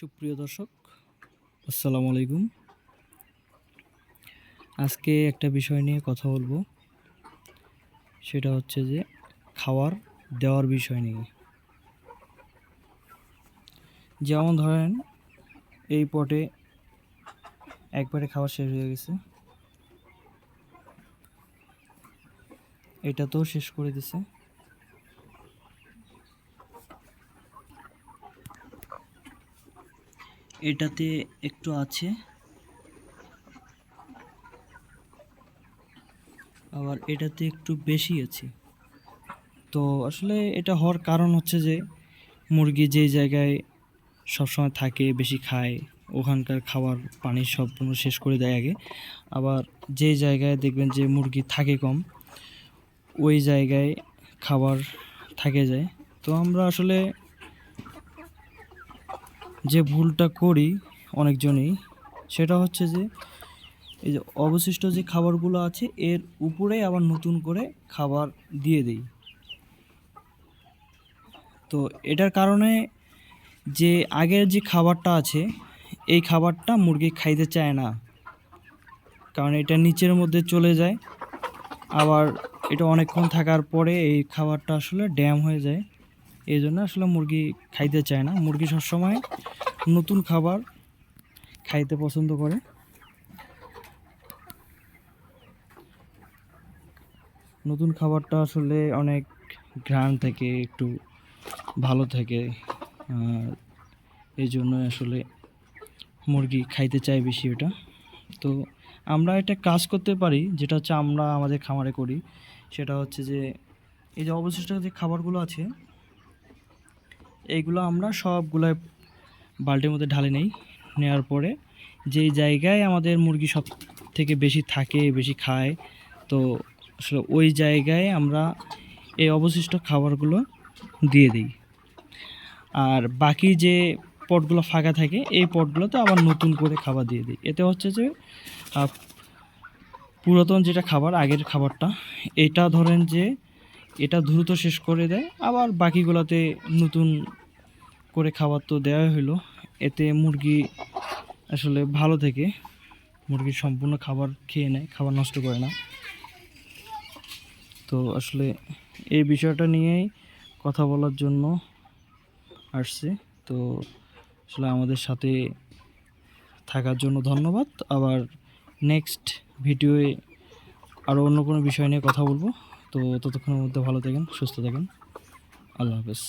সুপ্রিয় দর্শক, আসসালামু আলাইকুম। আজকে একটা বিষয় নিয়ে কথা বলব। সেটা হচ্ছে যে, খাওয়ার, দেওয়ার বিষয় নিয়ে। যেমন ধরেন, এই পটে একবারে খাওয়া শেষ হয়ে গেছে। এটা তো শেষ করে দিছে। এটাতে একটু আছে। আবার এটাতে একটু বেশি আছে। তো আসলে এটা হওয়ার কারণ হচ্ছে যে, মুরগি যেই জায়গায় সবসময় থাকে, বেশি খায়, ওখানকার খাবার পানি সম্পূর্ণ শেষ করে দেয় আগে। আবার যে জায়গায় দেখবেন যে মুরগি থাকে কম, ওই জায়গায় খাবার থাকে যায়। তো আমরা আসলে যে ভুলটা করি অনেকজনই, সেটা হচ্ছে যে, এই যে অবশিষ্ট যে খাবারগুলো আছে, এর উপরে আবার নতুন করে খাবার দিয়ে দিই। তো এটার কারণে যে আগের যে খাবারটা আছে, এই খাবারটা মুরগি খাইতে চায় না। কারণ এটা নিচের মধ্যে চলে যায়, আবার এটা অনেকক্ষণ থাকার পরে এই খাবারটা আসলে ড্যাম হয়ে যায়। এই জন্য আসলে মুরগি খাইতে চায় না। মুরগি সবসময় নতুন খাবার খাইতে পছন্দ করে। নতুন খাবারটা আসলে অনেক ঘ্রাণ থেকে, একটু ভালো থাকে এই জন্য আসলে মুরগি খাইতে চায় বেশি ওটা তো আমরা একটা কাজ করতে পারি, যেটা হচ্ছে আমরা আমাদের খামারে করি। সেটা হচ্ছে যে, এই যে অবশিষ্ট যে খাবারগুলো আছে এইগুলো আমরা সবগুলাই বালতির মধ্যে ঢালে নেই। নেওয়ার পরে যেই জায়গায় আমাদের মুরগি সব থেকে বেশি থাকে, বেশি খায়, তো আসলে ওই জায়গায় আমরা এই অবশিষ্ট খাবারগুলো দিয়ে দিই। আর বাকি যে পটগুলো ফাঁকা থাকে, এই পটগুলোতে আবার নতুন করে খাবার দিয়ে দিই। এতে হচ্ছে যে পুরাতন যেটা খাবার, আগের খাবারটা, এটা ধরেন যে, এটা দ্রুত শেষ করে দেয়। আবার বাকিগুলোতে নতুন করে খাবার তো দেওয়াই হলো এতে মুরগি আসলে ভালো থেকে মুরগির সম্পূর্ণ খাবার খেয়ে নেয়, খাবার নষ্ট করে না। তো আসলে এই বিষয়টা নিয়েই কথা বলার জন্য আসছে। তো আসলে আমাদের সাথে থাকার জন্য ধন্যবাদ। আবার নেক্সট ভিডিওয়ে আরও অন্য কোনো বিষয় নিয়ে কথা বলব। তো ততক্ষণের মধ্যে ভালো থাকেন, সুস্থ থাকেন। আল্লাহ হাফেজ।